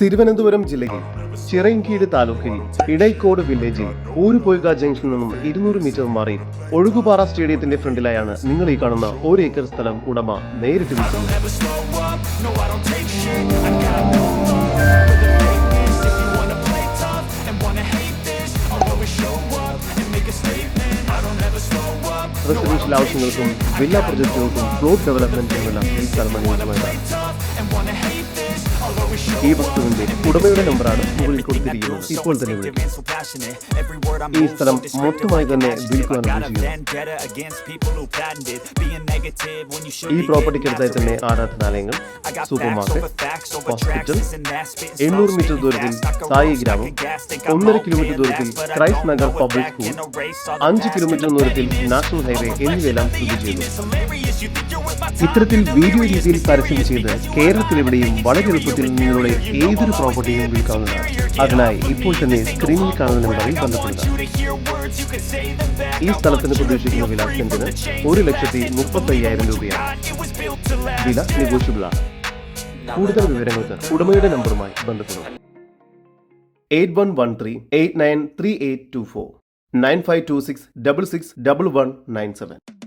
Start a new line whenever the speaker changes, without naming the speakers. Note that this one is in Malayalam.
തിരുവനന്തപുരം ജില്ലയിൽ ചിറയൻകീട് താലൂക്കിൽ ഇടൈക്കോട് വില്ലേജിൽ ഊരുപൊയ്ക ജംഗ്ഷനിൽ നിന്നും ഇരുന്നൂറ് മീറ്റർ മാറി ഒഴുകുപാറ സ്റ്റേഡിയത്തിന്റെ ഫ്രണ്ടിലായാണ് നിങ്ങൾ ഈ കാണുന്ന ഒരു ഏക്കർ സ്ഥലം ഉടമ നേരിട്ട് റെസിഡൻഷ്യൽ ആവശ്യങ്ങൾക്കും വില്ല പ്രൊജക്ടുകൾക്കും പ്ലോട്ട് ഡെവലപ്മെന്റിനുമെല്ലാം ഈ സ്ഥലം അനുയോജ്യമാണ് ഈ വസ്തുവിന്റെ ഉടമയുടെ നമ്പറാണ് മുകളിൽ കൊടുത്തിരിക്കുന്നത്. ഇപ്പോൾ തന്നെ ഈ സ്ഥലം മൊത്തമായി തന്നെ ഈ പ്രോപ്പർട്ടിക്കടുത്തായി തന്നെ ആരാധനാലയങ്ങൾ സൂപ്പർ മാർക്കറ്റ് ഹോസ്പിറ്റൽ എണ്ണൂറ് മീറ്റർ ദൂരത്തിൽ സായി ഗ്രാമം ഒന്നര കിലോമീറ്റർ ദൂരത്തിൽ ക്രൈസ്റ്റ് നഗർ പബ്ലിക് സ്കൂൾ അഞ്ച് കിലോമീറ്റർ ദൂരത്തിൽ നാഷണൽ ഹൈവേ എന്നിവയെല്ലാം സ്ഥിതി ചെയ്യുന്നു. ഇത്തരത്തിൽ വീഡിയോ രീതിയിൽ പരസ്യം ചെയ്ത് കേരളത്തിലെവിടെയും വളരെ എളുപ്പത്തിൽ നിങ്ങളുടെ ഏതൊരു പ്രോപ്പർട്ടിയും വിൽക്കാവുന്നതാണ്. അതിനായി ഇപ്പോൾ തന്നെ സ്ക്രീനിൽ കാണുന്ന നമ്പറിൽ ബന്ധപ്പെടുക. ഈ സ്ഥലത്തിന് പ്രതീക്ഷിക്കുന്ന വില സെന്റിന് ഒരു ലക്ഷത്തി മുപ്പത്തി അയ്യായിരം രൂപയാണ്. വില നെഗോഷ്യബിൾ ആണ്. കൂടുതൽ വിവരങ്ങൾക്ക് ഉടമയുടെ നമ്പറുമായി ബന്ധപ്പെടുക. Eight one one three eight nine three eight two four nine five two six double six double one nine seven.